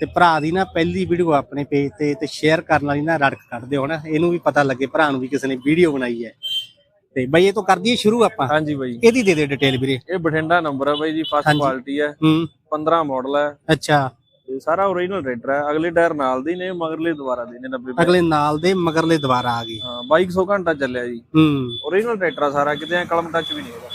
ਤੇ ਭਰਾ ਦੀ ਨਾ ਪਹਿਲੀ ਵੀਡੀਓ ਆਪਣੇ ਪੇਜ ਤੇ ਤੇ ਸ਼ੇਅਰ ਕਰਨ ਵਾਲੀ ਨਾ ਰੜਕ ਕੱਢ ਦਿਓ ਨਾ ਇਹਨੂੰ ਵੀ ਪਤਾ ਲੱਗੇ ਭਰਾ ਨੂੰ ਵੀ ਕਿਸੇ ਨੇ ਵੀਡੀਓ ਬਣਾਈ ਹੈ। ਤੇ ਬਈ ਇਹ ਤੋਂ ਕਰ ਦਈਏ ਸ਼ੁਰੂ ਆਪਾਂ। ਹਾਂਜੀ ਬਾਈ। ਇਹਦੀ ਦੇ ਦੇ ਡਿਟੇਲ ਵੀਰੇ। ਇਹ ਬਠਿੰਡਾ ਨੰਬਰ ਹੈ ਬਾਈ ਜੀ ਫਸਟ। ਕੁਆਲਿਟੀ ਹੈ। ਹੂੰ। 15 ਮਾਡਲ ਹੈ। ਅੱਛਾ। ਇਹ ਸਾਰਾ ਓਰੀਜਨਲ ਰੇਡਰ ਹੈ। ਅਗਲੇ ਟਾਇਰ ਨਾਲ ਦੇ ਨੇ ਮਗਰਲੇ ਦੁਬਾਰਾ ਦੇ ਨੇ 90 ਅਗਲੇ ਨਾਲ ਦੇ ਮਗਰਲੇ ਦੁਬਾਰਾ ਆ ਗਏ। ਹਾਂ 2200 ਘੰਟਾ ਚੱਲਿਆ ਜੀ। ਹੂੰ। ਓਰੀਜਨਲ ਰੇਡਰ ਸਾਰਾ ਕਿਤੇ ਕਲਮ ਟੱਚ ਵੀ ਨਹੀਂ ਹੈਗਾ।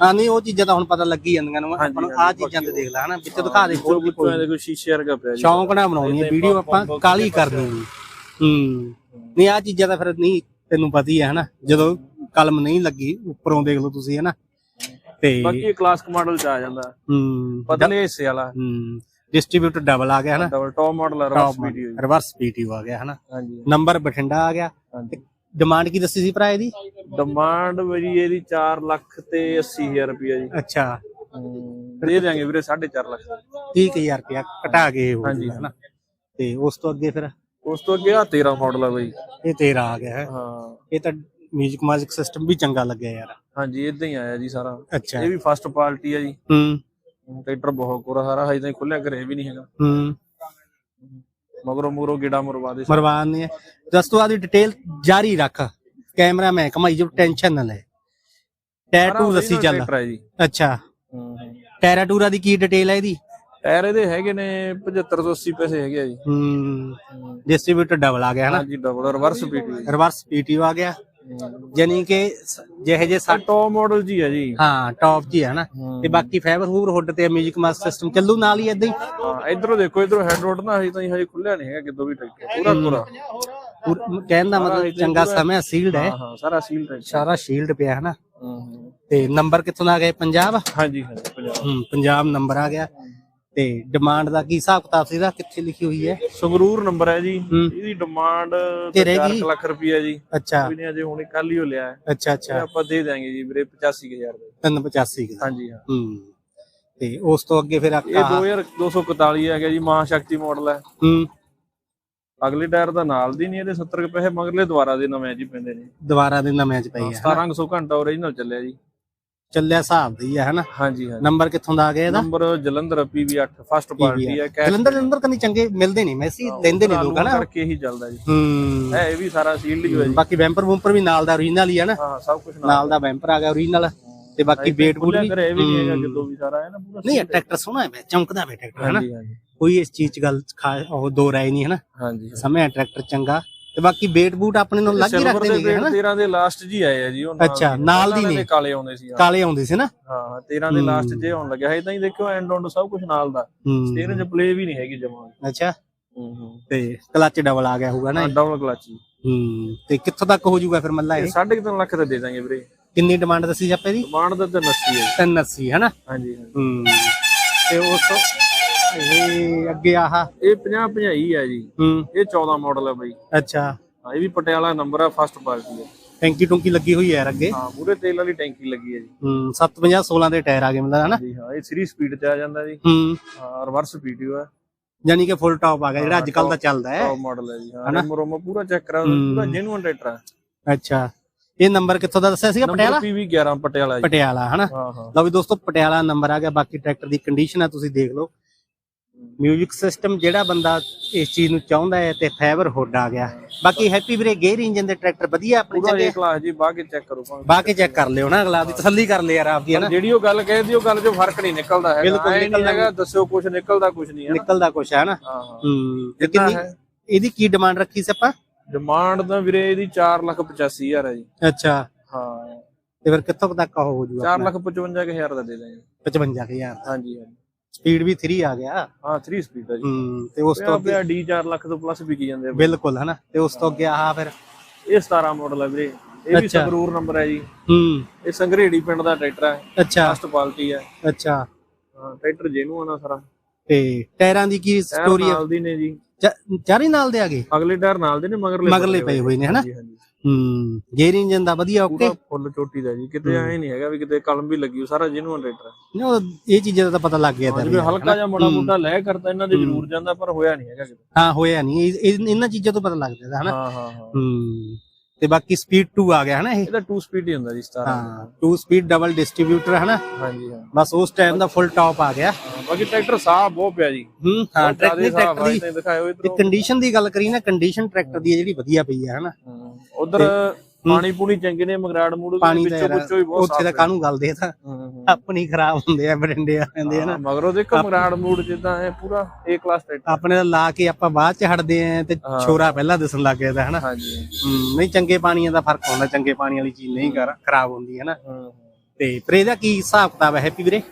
ਆ ਨਹੀਂ ਉਹ ਚੀਜ਼ਾਂ ਤਾਂ ਹੁਣ ਪਤਾ ਲੱਗੀ ਜਾਂਦੀਆਂ ਨੇ ਆਪਾਂ ਨੂੰ ਆ ਚੀਜ਼ਾਂ ਤੇ ਦੇਖ ਲੈ ਹਨਾ ਵਿੱਚ ਦਿਖਾ ਦੇ ਵਿੱਚੋਂ ਐ ਦੇਖੋ ਸ਼ੀਸ਼ੇ ਵਰਗਾ ਪਿਆ ਜੀ। ਸ਼ੌਂਕ ਨਾਲ ਬਣਾਉਣੀ ਹੈ ਵੀਡੀਓ ਆਪਾਂ ਕਾਲੀ ਕਰਨੀ ਹੈ। ਹੂੰ। ਨਹੀਂ ਆ ਚੀਜ਼ਾਂ ਤਾਂ ਫਿਰ ਨਹੀਂ ਤੈਨੂੰ ਪਤਾ ਹੀ ਹੈ ਹਨਾ ਜਦੋਂ ਕਲਮ ਨਹੀਂ ਲੱਗੀ ਉੱਪਰੋਂ ਦੇਖ ਲਓ ਤੁਸੀਂ ਹਨਾ। ਤੇ ਬਾਕੀ ਇਹ ਕਲਾਸਿਕ ਮਾਡਲ ਚ ਆ ਜਾਂਦਾ। ਹੂੰ। ਪਤਲੇ ਹਿੱਸੇ ਵਾਲਾ। ਹੂੰ। ਡਿਸਟ੍ਰੀਬਿਊਟਰ ਡਬਲ ਆ ਗਿਆ ਹਨਾ। ਡਬਲ ਟੌਪ ਮਾਡਲ ਹੈ ਰਫ ਵੀਡੀਓ ਰਿਵਰਸ ਪੀਟੀਓ ਆ ਗਿਆ ਹਨਾ। ਨੰਬਰ ਬਠਿੰਡਾ ਆ ਗਿਆ। ਡਿਮਾਂਡ ਕੀ ਦੱਸੀ ਸੀ ਭਰਾ ਇਹਦੀ? ਡਿਮਾਂਡ ਵਜੀ ਇਹਦੀ 4 ਲੱਖ ਤੇ 80000 ਰੁਪਇਆ ਜੀ। ਅੱਛਾ। ਦੇ ਦਿਆਂਗੇ ਵੀਰੇ 4.5 ਲੱਖ। 30000 ਰੁਪਇਆ ਘਟਾ ਕੇ ਹੋ ਹਾਂਜੀ। ਹਨਾ ਤੇ ਉਸ ਤੋਂ ਅੱਗੇ ਫਿਰ? ਉਸ ਤੋਂ ਅੱਗੇ ਆ 13 ਮਾਡਲ ਆ ਬਾਈ। ਇਹ ਤੇਰਾ ਆ ਗਿਆ ਹੈ? ਹਾਂ। ਇਹ ਤਾਂ ਮਿਊਜ਼ਿਕ ਮਾਜਿਕ ਸਿਸਟਮ ਵੀ ਚੰਗਾ ਲੱਗਿਆ ਯਾਰ। ਹਾਂਜੀ ਇਦਾਂ ਹੀ ਆਇਆ ਜੀ ਸਾਰਾ। ਅੱਛਾ। ਇਹ ਵੀ ਫਸਟ ਪਾਰਟੀ ਆ ਜੀ। ਹੂੰ ਟਰੈਕਟਰ ਬਹੁਤ ਕੋਰਾ ਸਾਰਾ ਹਜੇ ਤਾਈਂ ਖੁੱਲਿਆ ਘਰੇ ਵੀ ਨਹੀਂ ਹੈਗਾ। ਹੂੰ। ਮਗਰੋਂ ਮੂਰੋਂ ਗੇੜਾ ਮਰਵਾ ਦੇ ਮਰਵਾਨ ਨੇ ਦਸਤੋ ਆਦੀ ਡਿਟੇਲ ਜਾਰੀ ਰੱਖ। ਕੈਮਰਾ ਮੈਂ ਕਮਾਈ ਜੋ ਟੈਨਸ਼ਨ ਨਾ ਲੈ। ਟੈਟੂ ਦੱਸੀ ਚੱਲ। ਟਰੈਕਟਰ ਹੈ ਜੀ। ਅੱਛਾ। ਹਮ। ਟੈਰਾਟੂਰਾ ਦੀ ਕੀ ਡਿਟੇਲ ਹੈ ਇਹਦੀ? ਟਾਇਰ ਇਹਦੇ ਹੈਗੇ ਨੇ 7580 ਪੈਸੇ ਹੈਗੇ ਆ ਜੀ। ਹੂੰ। ਡਿਸਟ੍ਰੀਬਿਊਟਰ ਡਬਲ ਆ ਗਿਆ ਹਨਾ? ਹਾਂਜੀ double reverse PT reverse PTO ਆ ਗਿਆ। ਜਾਨੀ ਕਿ ਜਿਹੇ ਜੇ ਟੌਪ ਮਾਡਲ ਜੀ ਹੈ ਜੀ। ਹਾਂ ਟੌਪ ਜੀ ਹੈ ਨਾ। ਤੇ ਬਾਕੀ ਫਾਈਬਰ ਫੂਬਰ ਹੁੱਡ ਤੇ ਮਿਊਜ਼ਿਕ ਮਾਸਟਰ ਸਿਸਟਮ ਚੱਲੂ ਨਾਲ ਹੀ ਇਦਾਂ ਹੀ? ਹਾਂ ਇਧਰੋਂ ਦੇਖੋ ਇਧਰੋਂ ਹੈਡ ਰੋਡ ਨਾ ਹਜੇ ਤਾਈਂ ਹਜੇ ਖੁੱਲਿਆ ਨਹੀਂ ਹੈਗਾ ਕਿਦੋਂ ਵੀ ਟਰੈਕਟਰ ਪੂਰਾ ਪੂਰਾ ਕਹਿਣ ਦਾ ਮਤਲਬ ਚੰਗਾ ਸਮੇਂ ਸੀਲਡ ਹੈ। ਹਾਂ ਹਾਂ ਸਾਰਾ ਸੀਲ ਟਰੈਕਟਰ ਸਾਰਾ ਸ਼ੀਲਡ ਪਿਆ ਹੈ ਨਾ। ਤੇ ਨੰਬਰ ਕਿੱਥੋਂ ਦਾ ਆ ਗਿਆ? ਪੰਜਾਬ ਹਾਂਜੀ ਹਾਂਜੀ ਪੰਜਾਬ। ਹੂੰ ਪੰਜਾਬ ਨੰਬਰ ਆ ਗਿਆ। ਤੇ ਡਿਮਾਂਡ ਦਾ ਕੀ ਹਿਸਾਬ ਕਿਤਾਬ ਸੀ ਇਹਦਾ? ਕਿੱਥੇ ਲਿਖੀ ਹੋਈ ਹੈ? ਸੰਗਰੂਰ ਨੰਬਰ ਹੈ ਜੀ। ਹੂੰ। ਇਹਦੀ ਡਿਮਾਂਡ ਤੇ ਰਹਿ 4 ਗਈ? ਲੱਖ ਰੁਪਈਆ ਜੀ। ਅੱਛਾ। ਵੀ ਨਹੀਂ ਅਜੇ ਹੁਣੇ ਕੱਲ ਹੀ ਹੋ ਲਿਆ ਹੈ। ਅੱਛਾ ਇਹ ਅੱਛਾ ਆਪਾਂ ਦੇ ਦਿਆਂਗੇ ਜੀ ਵੀਰੇ 85000 ਦਾ। 385 ਦਾ ਹਾਂਜੀ ਹਾਂ। ਹੂੰ। ਤੇ ਉਸ ਤੋਂ ਅੱਗੇ ਫਿਰ ਇਹ ਆਹ 2241 ਹੈਗਾ ਜੀ ਮਹਾਸ਼ਕਤੀ ਮਾਡਲ ਹੈ। ਹੂੰ। ਅਗਲੇ ਟਾਇਰ ਦਾ ਨਾਲ ਦੀ ਨਹੀਂ ਇਹਦੇ 70 ਕੁ ਪੈਸੇ ਮਗਰਲੇ ਦੁਆਰਾ ਦੇ ਨਵੇਂ ਜੀ ਪੈਂਦੇ ਨੇ। ਦੁਬਾਰਾ ਦੇ ਨਵੇਂ ਚ ਪਈ ਹੈ 1700 ਘੰਟਾ ਓਰੀਜਨਲ ਚੱਲਿਆ ਜੀ। ਚੱਲਿਆ ਹਿਸਾਬ ਦੀ ਹੈ ਹਨਾ? ਹਾਂਜੀ ਹਾਂਜੀ। ਨੰਬਰ ਕਿੱਥੋਂ ਦਾ ਆ ਗਿਆ ਇਹਦਾ? Number Jalandhar PV8 first party ਹੈ ਕੈਸ਼ ਜਲੰਧਰ ਜਲੰਧਰ ਕੰਨੀ ਚੰਗੇ ਮਿਲਦੇ ਨਹੀਂ ਮੈਸੀ ਲੈਂਦੇ ਨੇ ਲੋਕ ਹਨਾ? ਕਰਕੇ ਹੀ ਚੱਲਦਾ ਜੀ। ਹੂੰ। ਹੈ ਇਹ ਵੀ ਸਾਰਾ ਸੀਲਡ ਹੀ ਹੋਇਆ ਜੀ। ਬਾਕੀ ਬੈਂਪਰ ਬੂੰਪਰ ਵੀ ਨਾਲ ਦਾ ਓਰੀਜਨਲ ਹੀ ਹੈ ਨਾ ਹਾਂ ਸਭ ਕੁਝ ਨਾਲ ਦਾ। ਬੈਂਪਰ ਆ ਗਿਆ ਓਰੀਜਨਲ ਤੇ ਬਾਕੀ ਵੇਟ ਬੂਟ ਵੀ। ਕਰੇ ਵੀ ਨਹੀਂ ਹੈਗਾ ਕਿਦੋਂ ਵੀ ਸਾਰਾ ਹੈ ਨਾ ਪੂਰਾ ਨਹੀਂ ਟਰੈਕਟਰ ਸੋਹਣਾ ਹੈ ਚਮਕਦਾ ਹੈ ਟਰੈਕਟਰ ਹੈ ਨਾ ਕੋਈ ਇਸ ਚੀਜ਼ ਚ ਗੱਲ ਉਹ ਦੋ ਰਾਏ ਨਹੀਂ ਹੈ ਨਾ ਹਾਂਜੀ। ਸਮੇਂ ਟਰੈਕਟਰ ਚੰਗਾ। ਤੇ ਬਾਕੀ ਵੇਟ ਬੂਟ ਆਪਣੇ ਨੂੰ ਲੱਗ ਹੀ ਰੱਖਦੇ ਨੇਗੇ ਹਨਾ? 13 ਦੇ ਲਾਸਟ ਜੀ ਆਏ ਆ ਜੀ ਉਹ ਅੱਛਾ, ਨਾਲ ਦੀ। ਦੇ ਕਾਲੇ ਆਉਂਦੇ ਸੀ ਕਾਲੇ ਆਉਂਦੇ ਸੀ ਨਾ? ਹਾਂ 13 ਦੇ ਲਾਸਟ ਜੇ ਆਉਣ ਲੱਗਿਆ ਹੈ ਤਾਂ ਹੀ ਦੇਖਿਓ ਐਂਡ ਔਨ ਸਭ ਕੁਝ ਨਾਲ ਦਾ। ਸਟੀਅਰਿੰਗ ਪਲੇ ਵੀ ਨਹੀਂ ਹੈਗੀ ਜਮਾ ਅੱਛਾ। ਤੇ ਕਲਚ ਡਬਲ ਆ ਗਿਆ ਹੋਊਗਾ ਨਾ? ਡਬਲ ਕਲਚ ਹੂੰ ਤੇ ਕਿੱਥੋਂ ਤੱਕ ਹੋ ਜਾਊਗਾ ਫਿਰ ਮੱਲਾ ਇਹ? ਇਹ 3.5 ਲੱਖ ਦਾ ਦੇ ਦਾਂਗੇ ਵੀਰੇ। ਕਿੰਨੀ ਡਿਮਾਂਡ ਦੱਸੀ ਜਾਪੇ ਦੀ ਡਿਮਾਂਡ ਤਾਂ 80 ਹੈ 380 ਹੈ ਨਾ ਹਾਂਜੀ। ਹੂੰ। ਤੇ ਉਸ ਤੋਂ ਇਹ ਅੱਗੇ ਆਹ। ਇਹ 50 50 ਹੈ ਜੀ। ਹੂੰ। ਇਹ 14 ਮਾਡਲ ਹੈ ਬਾਈ। ਅੱਛਾ। ਹਾਂ ਇਹ ਵੀ ਪਟਿਆਲਾ ਨੰਬਰ ਹੈ ਫਸਟ ਪਾਰਟੀ ਹੈ ਟੈਂਕੀ ਟੁੰਕੀ ਲੱਗੀ ਹੋਈ ਹੈ ਯਾਰ ਅੱਗੇ? ਹਾਂ ਮੂਰੇ ਤੇਲ ਵਾਲੀ ਟੈਂਕੀ ਲੱਗੀ ਹੈ ਜੀ। ਹੂੰ 750 16 ਦੇ ਟਾਇਰ ਆ ਗਏ ਮਤਲਬ ਹਨਾ? ਜੀ ਹਾਂ ਇਹ 3 ਸਪੀਡ ਤੇ ਆ ਜਾਂਦਾ ਜੀ। ਹੂੰ। ਹਾਂ ਰਿਵਰਸ ਪੀਟੀਓ ਹੈ ਯਾਨੀ ਕਿ ਫੁੱਲ ਟਾਪ ਆ ਗਿਆ ਜਿਹੜਾ ਅੱਜ ਕੱਲ ਦਾ ਚੱਲਦਾ ਹੈ। ਟੌਪ ਮਾਡਲ ਹੈ ਜੀ ਹਾਂ ਰੋਮਾ ਪੂਰਾ ਚੈੱਕ ਕਰਾ ਪੂਰਾ ਜੈਨੂਇਨ ਟਰੈਕਟਰ ਹੈ ਅੱਛਾ। ਇਹ ਨੰਬਰ ਕਿੱਥੋਂ ਦਾ ਦੱਸਿਆ ਸੀਗਾ? ਪਟਿਆਲਾ? PV 11 ਪਟਿਆਲਾ ਜੀ। ਪਟਿਆਲਾ ਹਨਾ? ਲਓ ਵੀ ਦੋਸਤੋ ਪਟਿਆਲਾ ਨੰਬਰ ਆ ਗਿਆ ਬਾਕੀ ਟਰੈਕਟਰ ਦੀ ਕੰਡੀਸ਼ਨ ਆ ਤੁਸੀਂ ਦੇਖ ਲਓ। ਮਿਊਜ਼ਿਕ ਸਿਸਟਮ ਜਿਹੜਾ ਬੰਦਾ ਇਸ ਚੀਜ਼ ਨੂੰ ਚਾਹੁੰਦਾ ਹੈ ਤੇ ਫਾਈਬਰ ਹੁੱਡ ਆ ਗਿਆ। ਬਾਕੀ ਹੈਪੀ ਵੀਰੇ ਗੇਅਰ ਇੰਜਨ ਦੇ ਟਰੈਕਟਰ ਵਧੀਆ ਆਪਣੇ ਪੂਰਾ ਇਹ ਕਲਾਸ ਜੀ ਕੇ ਚੈੱਕ ਕਰੋ ਭਾਵੇਂ। ਬਾਹ ਕੇ ਚੈੱਕ ਕਰ ਲਿਓ ਨਾ ਅਗਲਾ ਦੀ ਤਸੱਲੀ ਕਰ ਲਿਆ ਯਾਰ ਆਪਦੀ ਹਨਾ। ਜਿਹੜੀ ਉਹ ਗੱਲ ਕਹਿਦੀ ਉਹ ਗੱਲ 'ਚੋਂ ਫ਼ਰਕ ਨਹੀਂ ਨਿਕਲਦਾ ਹੈਗਾ। ਬਿਲਕੁਲ ਐਂ ਨਹੀਂ ਨਿਕਲਦਾ ਹੈਗਾ ਦੱਸਿਓ ਕੁਝ ਨਿਕਲਦਾ ਕੁਝ ਨਹੀਂ ਹੈ ਨਿਕਲਦਾ ਕੁਛ ਹੈ ਨਾ। ਹਾਂ ਹਾਂ। ਹੂੰ ਤੇ ਕਿੰਨਾ ਹੈ। ਇਹਦੀ ਕੀ ਡਿਮਾਂਡ ਰੱਖੀ ਸੀ ਆਪਾਂ? ਡਿਮਾਂਡ ਤਾਂ ਵੀਰੇ ਇਹਦੀ 4 ਲੱਖ 85 ਹਜ਼ਾਰ ਹੈ ਜੀ। ਅੱਛਾ। ਹਾਂ। ਤੇ ਫਿਰ ਕਿੱਥੋਂ ਕੁ ਤੱਕ ਹੋ ਜਾਊਗਾ 4 ਲੱਖ 55 ਹਜ਼ਾਰ ਦਾ ਦੇ ਦਾਂਗੇ। 55000 ਹਾਂਜੀ ਹਾਂਜੀ। ਸਪੀਡ ਵੀ 3 ਆ ਗਿਆ। ਹਾਂ 3 ਸਪੀਡ ਹੈ ਜੀ। ਹੂੰ ਤੇ ਉਸ ਤੋਂ ਅੱਗੇ ਡੀ 4 ਲੱਖ ਤੋਂ ਪਲੱਸ ਵਿਕੀ ਜਾਂਦੇ ਆ ਬਿਲਕੁਲ ਹਨਾ? ਤੇ ਉਸ ਤੋਂ ਅੱਗੇ ਆਹ ਫਿਰ ਇਹ 17 ਮਾਡਲ ਹੈ ਵੀਰੇ। ਇਹ ਵੀ। ਸੰਗਰੂਰ ਨੰਬਰ ਹੈ ਜੀ। ਹੂੰ। ਇਹ ਸੰਗਰੇੜੀ ਪਿੰਡ ਦਾ ਟਰੈਕਟਰ ਹੈ ਅੱਛਾ। ਫਸਟ ਕੁਆਲਿਟੀ ਹੈ ਅੱਛਾ। ਹਾਂ ਟਰੈਕਟਰ ਜਿਹਨੂੰ ਆਣਾ ਸਾਰਾ। ਤੇ ਟਾਇਰਾਂ ਦੀ ਕੀ ਸਟੋਰੀ ਹੈ ਨਾਲ ਦੀ ਨੇ ਜੀ। ਚਾਰੇ ਨਾਲ ਦੇ ਆ ਗਏ? ਅਗਲੇ ਟਾਇਰ ਨਾਲ ਦੇ ਨੇ ਮਗਰਲੇ ਮਗਰਲੇ ਪਏ ਹੋਏ ਨੇ ਹਨਾ? ਹੂੰ ਗੇਅਰ ਇੰਜਨ ਦਾ ਵਧੀਆ ਓਕੇ। ਪੂਰਾ ਫੁੱਲ ਚੋਟੀ ਦਾ ਜੀ ਕਿਤੇ ਐ ਨਹੀਂ ਹੈਗਾ ਵੀ ਕਿਤੇ ਕਲਮ ਵੀ ਲੱਗੀ ਹੋ ਸਾਰਾ ਜਿਹਨੂੰ ਟਰੈਕਟਰ ਹੈ। ਉਹ ਇਹ ਚੀਜ਼ਾਂ ਦਾ ਤਾਂ ਪਤਾ ਲੱਗ ਗਿਆ ਤਾਂ ਜਿਵੇਂ ਹਲਕਾ ਜਿਹਾ ਮੋਟਾ ਮੋਟਾ ਲੈ ਕਰਤਾ ਇਹਨਾਂ ਦੇ ਜ਼ਰੂਰ ਜਾਂਦਾ ਪਰ ਹੋਇਆ ਨਹੀਂ ਹੈਗਾ ਕਿਤੇ। ਹਾਂ ਹੋਇਆ ਨਹੀਂ ਇਹ- ਇਹ- ਇਹਨਾਂ ਚੀਜ਼ਾਂ ਤੋਂ ਪਤਾ ਲੱਗ ਜਾਂਦਾ ਹਨਾ? ਹਾਂ ਹਾਂ ਹਾਂ। ਹੂੰ। ਤੇ ਬਾਕੀ ਸਪੀਡ 2 ਆ ਗਿਆ ਹਨਾ ਇਹ? ਇਹਦਾ 2 ਸਪੀਡ ਹੀ ਹੁੰਦਾ ਜੀ 17 ਹਾਂ 2 ਸਪੀਡ ਡਬਲ ਡਿਸਟ੍ਰੀਬਿਊਟਰ ਹਨਾ? ਹਾਂਜੀ ਹਾਂ। ਬਸ ਉਸ ਟਾਈਮ ਦਾ ਫੁੱਲ ਟਾਪ ਆ ਗਿਆ। ਬਾਕੀ ਟਰੈਕਟਰ ਸਾਫ਼ ਬਹੁਤ ਪਿਆ ਜੀ। ਹੂੰ ਹਾਂ ਟਰੈਕਟਰ ਦੀ ਕੰਡੀਸ਼ਨ ਦੀ ਗੱਲ ਕਰੀ ਨਾ ਕੰਡੀਸ਼ਨ ਟਰੈਕਟਰ ਦੀ ਜਿਹੜੀ ਵਧੀਆ ਪਈ ਹੈ ਹਨਾ? ਉਧਰ ਪਾਣੀ ਪੂਣੀ ਚੰਗੇ ਨੇ ਮਗਰਾੜ ਮੂੜ ਪਾਣੀ ਦਾ ਵਿੱਚੋਂ ਵਿੱਚੋਂ ਹੀ ਬਹੁਤ ਉੱਥੇ ਤਾਂ ਸਾਫ਼ ਕਾਹਨੂੰ ਗੱਲ ਦੇ ਤਾਂ। ਆਪਣੀ ਖਰਾਬ ਹੁੰਦੇ ਆ ਬਰਿੰਡੇ ਆ ਜਾਂਦੇ ਆ ਨਾ ਮਗਰੋਂ ਦੇਖੋ ਮਗਰਾੜ ਮੂੜ ਜਿੱਦਾਂ ਹੈ ਪੂਰਾ ਏ ਕਲਾਸ ਟਰੈਕਟਰ ਆਪਣੇ ਦਾ ਲਾ ਕੇ ਆਪਾਂ ਬਾਅਦ ਚ ਹਟਦੇ ਆ ਤੇ। ਛੋਰਾ ਪਹਿਲਾਂ ਦਿਸਣ ਲੱਗ ਜਾਂਦਾ ਹਨਾ। ਹਾਂਜੀ ਨਹੀਂ ਚੰਗੇ ਪਾਣੀਆਂ ਦਾ ਫ਼ਰਕ ਹੁੰਦਾ ਚੰਗੇ ਪਾਣੀ ਵਾਲੀ ਚੀਜ਼ ਨਹੀਂ ਖਰਾਬ ਹੁੰਦੀ ਹੈ ਨਾ ਹਾਂ। ਤੇ ਪਰ ਇਹਦਾ ਕੀ ਹਿਸਾਬ ਕਿਤਾਬ ਹੈ ਹੈਪੀ ਵੀਰੇ?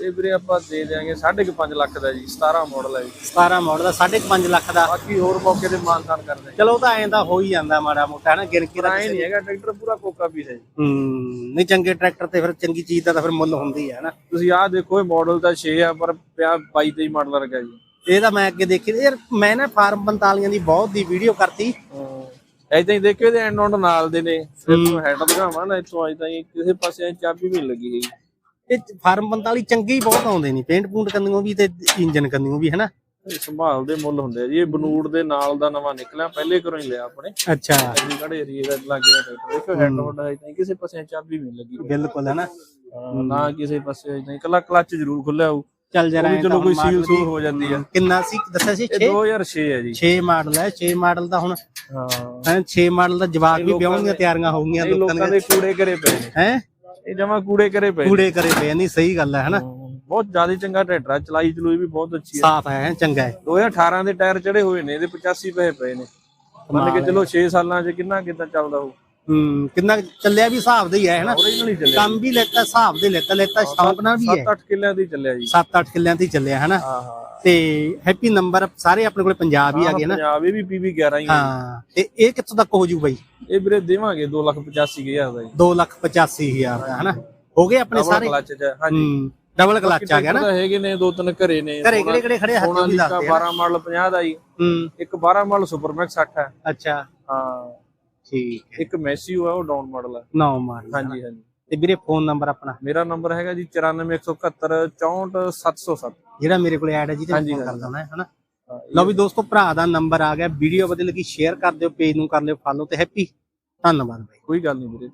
ਇਹ ਵੀਰੇ ਆਪਾਂ ਦੇ ਦਿਆਂਗੇ 5.5 ਲੱਖ ਦਾ ਜੀ 17 ਮਾਡਲ ਹੈ ਜੀ। 17 ਮਾਡਲ ਦਾ 5.5 ਲੱਖ ਦਾ। ਬਾਕੀ ਹੋਰ ਮੌਕੇ ਤੇ ਮਾਨਦਾਨ ਕਰਦੇ ਚਲੋ ਉਹ ਤਾਂ ਐਂ ਤਾਂ ਹੋ ਹੀ ਜਾਂਦਾ ਮਾੜਾ ਮੋਟਾ ਹਨਾ ਗਿਣ ਕੇ ਤਾਂ ਨਹੀਂ ਹੈਗਾ ਟਰੈਕਟਰ ਪੂਰਾ ਕੋਕਾ ਪੀਸ ਹੈ ਜੀ। ਹੂੰ ਨਹੀਂ ਚੰਗੇ ਟਰੈਕਟਰ ਤੇ ਫਿਰ ਚੰਗੀ ਚੀਜ਼ ਦਾ ਤਾਂ ਫਿਰ ਮੁੱਲ ਹੁੰਦੀ ਹੈ ਨਾ ਤੁਸੀਂ ਆਹ ਦੇਖੋ ਇਹ ਮਾਡਲ ਤਾਂ 6 ਆ ਪਰ ਪਿਆ 22 23 ਮਾਡਲ ਵਰਗਾ ਜੀ। ਇਹ ਤਾਂ ਮੈਂ ਅੱਗੇ ਦੇਖੀ ਯਾਰ ਮੈਂ ਨਾ ਫਾਰਮ 45 ਦੀ ਬਹੁਤ ਦੀ ਵੀਡੀਓ ਕਰਤੀ। ਐਦਾਂ ਹੀ ਦੇਖਿਓ ਇਹਦੇ ਐਂਡ ਨਾਲ ਦੇ ਨੇ। ਫਿਰ ਤੁਹਾਨੂੰ ਹੈਡ ਦਿਖਾਵਾਂ ਨਾ ਇੱਥੋਂ ਅਜ ਤਾਈਂ ਕਿਸੇ ਪਾਸੇ ਚਾਬੀ ਵੀ ਨੀ ਲੱਗੀ ਗਈ ਇਹ ਫਾਰਮ 45 ਚੰਗੇ ਹੀ ਬਹੁਤ ਆਉਂਦੇ ਨੇ ਪੇਂਟ ਪੂੰਟ ਕੰਨੀਆਂ ਵੀ ਤੇ ਇੰਜਨ ਕੰਨੀਆਂ ਵੀ ਹਨਾ? ਇਹ ਸੰਭਾਲ ਦੇ ਮੁੱਲ ਹੁੰਦੇ ਆ ਜੀ ਇਹ ਬਨੂੜ ਦੇ ਨਾਲ ਦਾ ਨਵਾਂ ਨਿਕਲਿਆ ਪਹਿਲੇ ਘਰੋਂ ਹੀ ਲਿਆ ਆਪਣੇ। ਅੱਛਾ। ਚੰਡੀਗੜ੍ਹ ਏਰੀਏ ਦਾ ਲੱਗੇ ਦਾ ਟਰੈਕਟਰ ਦੇਖੋ ਹੈਡ ਨੋਟ ਅਜ ਤਾਈਂ ਕਿਸੇ ਪਾਸੇ ਚਾਬੀ ਵੀ ਲੱਗੀ ਬਿਲਕੁਲ ਹਨਾ? ਹਾਂ, ਨਾ ਕਿਸੇ ਪਾਸੇ ਤਾਈਂ ਕੱਲਾ ਕਲੱਚ ਜ਼ਰੂਰ ਖੁੱਲਿਆ ਹੋਊ। ਚੱਲ ਜਰਾ ਵੀ ਚਲੋ ਕੋਈ ਸੀਲ ਸੂਲ ਹੋ ਜਾਂਦੀ ਆ। ਕਿੰਨਾ ਸੀ? ਦੱਸਿਆ ਸੀ ਇਹ 6 2006 ਹੈ ਜੀ। 6 ਮਾਡਲ ਹੈ 6 ਮਾਡਲ ਦਾ ਹੁਣ ਹਾਂ। ਹੈ 6 ਮਾਡਲ ਦਾ ਜਵਾਬ ਵੀ ਵਿਆਹਣ ਦੀਆਂ ਤਿਆਰੀਆਂ ਹੋ ਗਈਆਂ ਇਹ ਲੋਕਾਂ ਦੇ ਕੂੜੇ ਕਰੇ ਪਏ ਨੇ। ਹੈ? ਇਹ ਜਮਾ ਕੂੜੇ ਕਰੇ ਪਏ। ਕੂੜੇ ਕਰੇ ਪਏ ਨਹੀਂ ਸਹੀ ਗੱਲ ਹੈ ਹਨਾ? ਬਹੁਤ ਜ਼ਿਆਦਾ ਚੰਗਾ ਟਰੈਕਟਰ ਆ ਚਲਾਈ ਚਲੂਈ ਵੀ ਬਹੁਤ ਅੱਛੀ ਹੈ। ਸਾਫ਼ ਹੈ ਚੰਗਾ ਹੈ। 2018 ਦੇ ਟਾਇਰ ਚੜੇ ਹੋਏ ਨੇ ਇਹਦੇ 85 ਪੈਸੇ ਪਏ ਨੇ। ਮੰਨ ਕੇ ਚਲੋ 6 ਸਾਲਾਂ 'ਚ ਕਿੰਨਾ ਕਿਦਾਂ ਚੱਲਦਾ ਉਹ ਹੂੰ ਕਿੰਨਾ ਚੱਲਿਆ ਵੀ ਹਿਸਾਬ ਦਾ ਹੀ ਹੈ ਹਨਾ? ਕੰਮ ਵੀ ਲੈਤਾ ਹਿਸਾਬ ਦੇ ਲੈਤਾ ਲੈਤਾ ਸ਼ੌਂਕ ਨਾਲ ਵੀ ਹੈ। 7-8 ਕਿੱਲਿਆਂ ਦੀ ਚੱਲਿਆ ਜੀ। 7-8 ਕਿੱਲਿਆਂ ਹੀ ਚੱਲਿਆ ਹਨਾ? ਹਾਂ ਹਾਂ। ਤੇ ਹੈਪੀ ਨੰਬਰ ਸਾਰੇ ਆਪਣੇ ਕੋਲੇ ਪੰਜਾਬ ਹੀ ਆ ਗਏ ਨਾ। ਪੰਜਾਬ ਇਹ ਵੀ PB 11 ਹੀ ਹੈ ਹਾਂ ਤੇ ਇਹ ਕਿੱਥੋਂ ਤੱਕ ਹੋ ਜੂ ਬਾਈ? ਇਹ ਵੀਰੇ ਦੇਵਾਂਗੇ 285000 ਦਾ ਜੀ। 285000 ਦਾ ਹਨਾ? ਹੋ ਗਏ ਆਪਣੇ ਸਾਰੇ? ਕਲਚ 'ਚ ਹਾਂਜੀ। ਡਬਲ ਕਲਚ ਆ ਗਿਆ ਨਾ? ਤਾਂ ਹੈਗੇ ਨੇ ਦੋ ਤਿੰਨ ਘਰੇ ਨੇ ਘਰੇ ਕਿਹੜੇ ਕਿਹੜੇ ਖੜੇ ਹੱਥ ਵੀ ਲੀਕਾ ਦੱਸਦੇ 12 ਮਾਡਲ 50 ਦਾ ਜੀ। ਹੂੰ। ਇੱਕ 12 ਮਾਡਲ ਸੁਪਰਮੈਕਸ 60 ਹੈ। ਅੱਛਾ। ਹਾਂ। ਠੀਕ ਹੈ। ਇੱਕ ਮੈਸੀਓ ਹੈ ਉਹ ਡਾਊਨ ਮਾਡਲ ਹੈ ਨੌ ਮਾਡਲ ਹਾਂਜੀ ਹਾਂਜੀ। ਤੇ ਵੀਰੇ ਫੋਨ ਨੰਬਰ ਆਪਣਾ? ਮੇਰਾ ਨੰਬਰ ਹੈਗਾ ਜੀ 94171 64707 ਜਿਹੜਾ ਮੇਰੇ ਕੋਲੇ ਐਡ ਹੈ ਜੀ ਤੇ ਫੋਨ ਕਰ। ਦੇਣਾ ਹੈ ਹਨਾ ਲਓ ਵੀ ਦੋਸਤੋ ਭਰਾ ਦਾ ਨੰਬਰ ਆ ਗਿਆ। ਵੀਡੀਓ ਬਦਲ ਕੇ ਸ਼ੇਅਰ ਕਰ ਦਿਓ ਪੇਜ ਨੂੰ ਕਰ ਲਿਓ ਫਾਲੋ ਤੇ ਹੈਪੀ ਧੰਨਵਾਦ ਬਾਈ। ਕੋਈ ਗੱਲ ਨਹੀਂ ਵੀਰੇ।